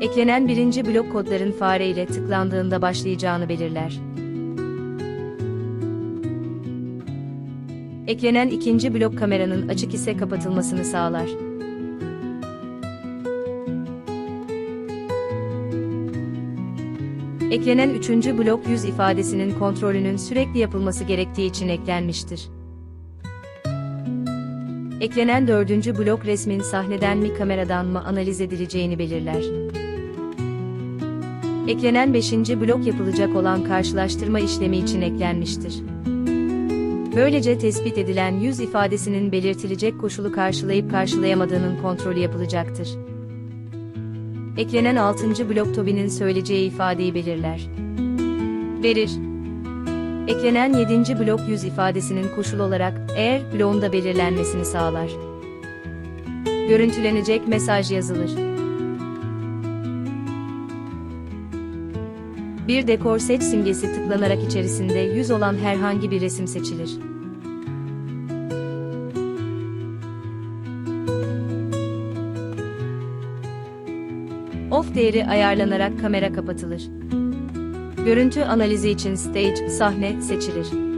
Eklenen birinci blok kodların fare ile tıklandığında başlayacağını belirler. Eklenen ikinci blok kameranın açık ise kapatılmasını sağlar. Eklenen üçüncü blok yüz ifadesinin kontrolünün sürekli yapılması gerektiği için eklenmiştir. Eklenen dördüncü blok resmin sahneden mi kameradan mı analiz edileceğini belirler. Eklenen beşinci blok yapılacak olan karşılaştırma işlemi için eklenmiştir. Böylece tespit edilen yüz ifadesinin belirtilecek koşulu karşılayıp karşılayamadığının kontrolü yapılacaktır. Eklenen 6. blok Toby'nin söyleyeceği ifadeyi belirler. Verir. Eklenen 7. blok yüz ifadesinin koşul olarak eğer bloğunda belirlenmesini sağlar. Görüntülenecek mesaj yazılır. Bir dekor seç simgesi tıklanarak içerisinde yüz olan herhangi bir resim seçilir. Off değeri ayarlanarak kamera kapatılır. Görüntü analizi için stage, sahne seçilir.